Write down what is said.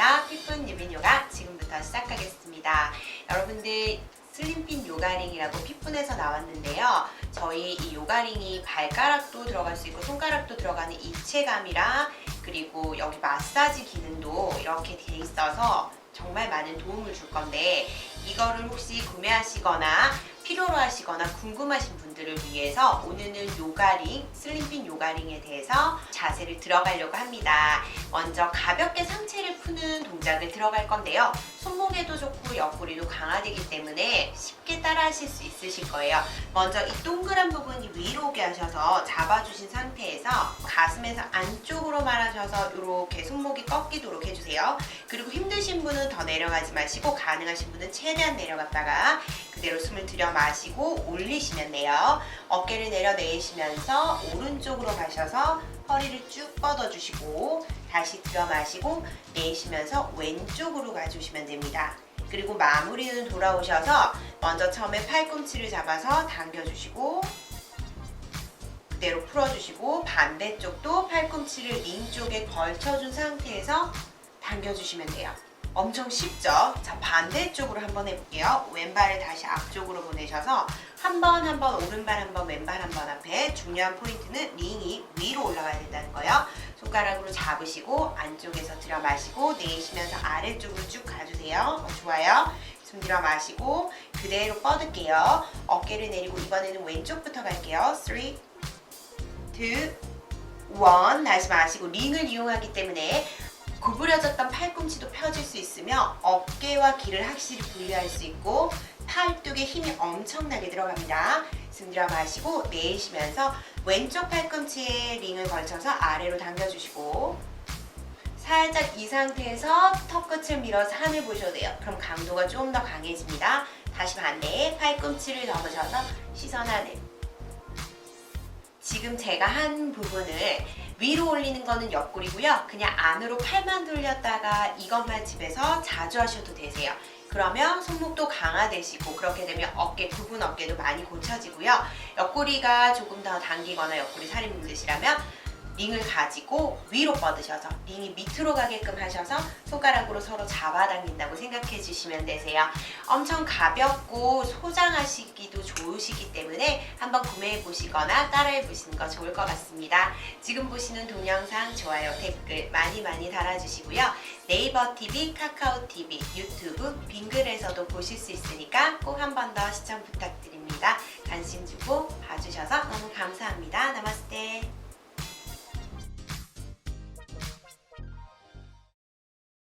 반갑습니다. 피픈 유빈 요가 지금부터 시작하겠습니다. 여러분들 슬림핀 요가링이라고 피푼에서 나왔는데요. 저희 이 요가링이 발가락도 들어갈 수 있고 손가락도 들어가는 입체감이랑 그리고 여기 마사지 기능도 이렇게 돼 있어서 정말 많은 도움을 줄 건데 이거를 혹시 구매하시거나 필요로 하시거나 궁금하신 분들을 위해서 오늘은 요가링, 슬림핀 요가링에 대해서 자세를 들어가려고 합니다. 먼저 가볍게 상체를 푸는 동작을 들어갈 건데요. 손목에도 좋고 옆구리도 강화되기 때문에 쉽게 따라 하실 수 있으실 거예요. 먼저 이 동그란 부분이 위로 오게 하셔서 잡아주신 상태에서 가슴에서 안쪽으로 말아셔서 이렇게 손목이 꺾이도록 해주세요. 그리고 힘드신 분은 더 내려가지 마시고 가능하신 분은 최대한 내려갔다가 그대로 숨을 들여 마시고 올리시면 돼요. 어깨를 내려내시면서 오른쪽으로 가셔서 허리를 쭉 뻗어주시고 다시 들여 마시고 내쉬면서 왼쪽으로 가주시면 됩니다. 그리고 마무리는 돌아오셔서 먼저 처음에 팔꿈치를 잡아서 당겨주시고 그대로 풀어주시고 반대쪽도 팔꿈치를 링 쪽에 걸쳐준 상태에서 당겨주시면 돼요. 엄청 쉽죠? 자, 반대쪽으로 한번 해볼게요. 왼발을 다시 앞쪽으로 보내셔서 한 번, 한 번, 오른발 한 번, 왼발 한 번 앞에 중요한 포인트는 링이 위로 올라가야 된다는 거예요. 손가락으로 잡으시고 안쪽에서 들여 마시고 내쉬면서 아래쪽으로 쭉 가주세요. 어, 좋아요. 숨 들여 마시고 그대로 뻗을게요. 어깨를 내리고 이번에는 왼쪽부터 갈게요. 3, 2, 1 다시 마시고 링을 이용하기 때문에 구부려졌던 팔꿈치도 펴질 수 있으며 어깨와 귀를 확실히 분리할 수 있고 팔뚝에 힘이 엄청나게 들어갑니다. 숨 들여 마시고 내쉬면서 왼쪽 팔꿈치에 링을 걸쳐서 아래로 당겨주시고 살짝 이 상태에서 턱끝을 밀어서 하늘 보셔도 돼요. 그럼 강도가 좀 더 강해집니다. 다시 반대 팔꿈치를 접으셔서 시선 하늘 지금 제가 한 부분을 위로 올리는 거는 옆구리고요. 그냥 안으로 팔만 돌렸다가 이것만 집에서 자주 하셔도 되세요. 그러면 손목도 강화되시고 그렇게 되면 어깨 부분 어깨도 많이 고쳐지고요. 옆구리가 조금 더 당기거나 옆구리 살이 문드시라면 링을 가지고 위로 뻗으셔서 링이 밑으로 가게끔 하셔서 손가락으로 서로 잡아당긴다고 생각해 주시면 되세요. 엄청 가볍고 소장하시기도 좋으시기 때문에 한번 구매해 보시거나 따라해 보시는 거 좋을 것 같습니다. 지금 보시는 동영상 좋아요, 댓글 많이 많이 달아주시고요. 네이버 TV, 카카오 TV, 유튜브, 빙글에서도 보실 수 있으니까 꼭 한 번 더 시청 부탁드립니다. 관심 주고